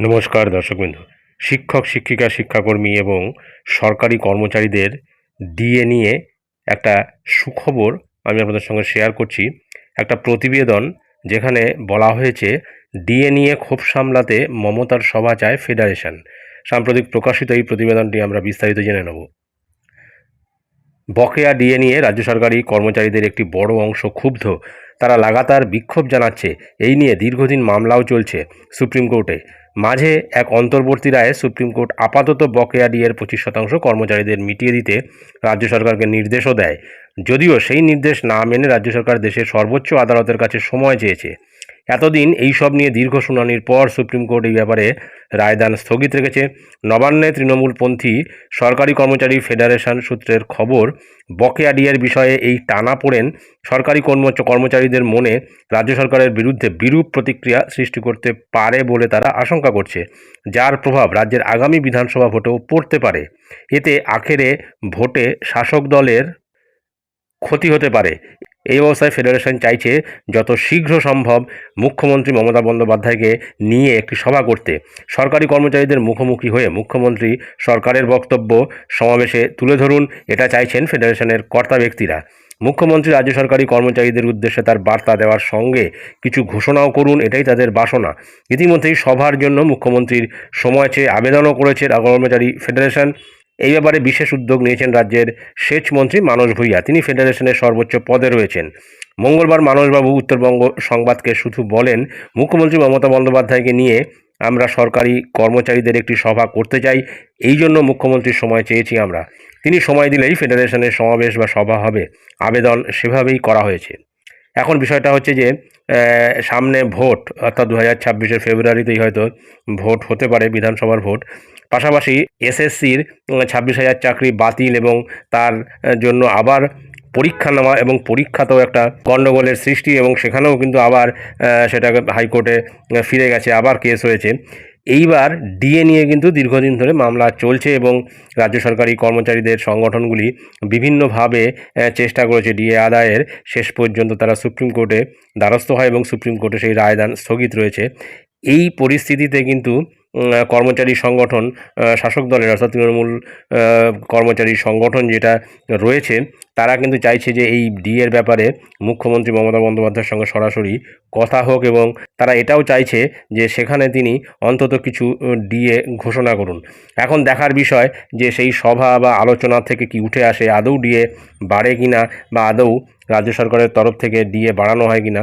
নমস্কার দর্শকবৃন্দ। শিক্ষক, শিক্ষিকা, শিক্ষাকর্মী এবং সরকারি কর্মচারীদের ডিএ নিয়ে একটা সুখবর আমি আপনাদের সঙ্গে শেয়ার করছি। একটা প্রতিবেদন যেখানে বলা হয়েছে, ডিএ নিয়ে ক্ষোভ সামলাতে মমতার সভা চায় ফেডারেশন। সাম্প্রতিক প্রকাশিত এই প্রতিবেদনটি আমরা বিস্তারিত জেনে নেব। বকেয়া ডিএ নিয়ে রাজ্য সরকারি কর্মচারীদের একটি বড় অংশ ক্ষুব্ধ। তারা লাগাতার বিক্ষোভ জানাচ্ছে। এই নিয়ে দীর্ঘদিন মামলাও চলছে সুপ্রিম কোর্টে। মাঝে এক অন্তর্বর্তী রায়ে সুপ্রিম কোর্ট আপাতত বকেয়া ডিএর পঁচিশ শতাংশ কর্মচারীদের মিটিয়ে দিতে রাজ্য সরকারকে নির্দেশও দেয়। যদিও সেই নির্দেশ না মেনে রাজ্য সরকার দেশের সর্বোচ্চ আদালতের কাছে সময় চেয়েছে। এতদিন এই সব নিয়ে দীর্ঘ শুনানির পর সুপ্রিম কোর্ট এই ব্যাপারে রায়দান স্থগিত রেখেছে। নবান্নে তৃণমূলপন্থী সরকারি কর্মচারী ফেডারেশন সূত্রের খবর, বকেয়া ডিএর বিষয়ে এই টানা পড়েন সরকারি কর্ম কর্মচারীদের মনে রাজ্য সরকারের বিরুদ্ধে বিরূপ প্রতিক্রিয়া সৃষ্টি করতে পারে বলে তারা আশঙ্কা করছে, যার প্রভাব রাজ্যের আগামী বিধানসভা ভোটেও পড়তে পারে। এতে আখেরে ভোটে শাসক দলের ক্ষতি হতে পারে। এই অবস্থায় ফেডারেশন চাইছে যত শীঘ্র সম্ভব মুখ্যমন্ত্রী মমতা বন্দ্যোপাধ্যায়কে নিয়ে একটি সভা করতে। সরকারি কর্মচারীদের মুখোমুখি হয়ে মুখ্যমন্ত্রী সরকারের বক্তব্য সমাবেশে তুলে ধরুন, এটা চাইছেন ফেডারেশনের কর্তা ব্যক্তিরা। মুখ্যমন্ত্রী রাজ্য সরকারি কর্মচারীদের উদ্দেশ্যে তার বার্তা দেওয়ার সঙ্গে কিছু ঘোষণাও করুন, এটাই তাদের বাসনা। ইতিমধ্যেই সভার জন্য মুখ্যমন্ত্রীর সময় চেয়ে আবেদনও করেছে কর্মচারী ফেডারেশন। এই ব্যাপারে বিশেষ উদ্যোগ নিয়েছেন রাজ্যের সেচ মন্ত্রী মানস ভূঁইয়া। তিনি ফেডারেশনের সর্বোচ্চ পদে রয়েছেন। মঙ্গলবার মানসবাবু উত্তরবঙ্গ সংবাদকে শুধু বলেন, মুখ্যমন্ত্রী মমতা বন্দ্যোপাধ্যায়কে নিয়ে আমরা সরকারি কর্মচারীদের একটি সভা করতে চাই, এই জন্য মুখ্যমন্ত্রীর সময় চেয়েছি আমরা। তিনি সময় দিলেই ফেডারেশনের সমাবেশ বা সভা হবে। আবেদন সেভাবেই করা হয়েছে। এখন বিষয়টা হচ্ছে যে সামনে ভোট, অর্থাৎ দু হাজার ফেব্রুয়ারিতেই হয়তো ভোট হতে পারে, বিধানসভার ভোট। পাশাপাশি এসএসসির ছাব্বিশ হাজার চাকরি বাতিল এবং তার জন্য আবার পরীক্ষা নেওয়া এবং পরীক্ষাতেও একটা গণ্ডগোলের সৃষ্টি এবং সেখানেও কিন্তু আবার সেটাকে হাইকোর্টে ফিরে গেছে, আবার কেস হয়েছে। এইবার ডিএ নিয়ে কিন্তু দীর্ঘদিন ধরে মামলা চলছে এবং রাজ্য সরকারি কর্মচারীদের সংগঠনগুলি বিভিন্নভাবে চেষ্টা করেছে ডিএ আদায়ের। শেষ পর্যন্ত তারা সুপ্রিম কোর্টে দ্বারস্থ হয় এবং সুপ্রিম কোর্টে সেই রায়দান স্থগিত রয়েছে। এই পরিস্থিতিতে কিন্তু কর্মচারী সংগঠন শাসক দলের অর্থাৎ তৃণমূল কর্মচারী সংগঠন যেটা রয়েছে, তারা কিন্তু চাইছে যে এই ডিএর ব্যাপারে মুখ্যমন্ত্রী মমতা বন্দ্যোপাধ্যায়ের সঙ্গে সরাসরি কথা হোক এবং তারা এটাও চাইছে যে সেখানে তিনি অন্তত কিছু ডিএ ঘোষণা করুন। এখন দেখার বিষয় যে সেই সভা বা আলোচনা থেকে কি উঠে আসে, আদৌ ডিএ বাড়ে কিনা বা আদৌ রাজ্য সরকারের তরফ থেকে ডিএ বাড়ানো হয় কিনা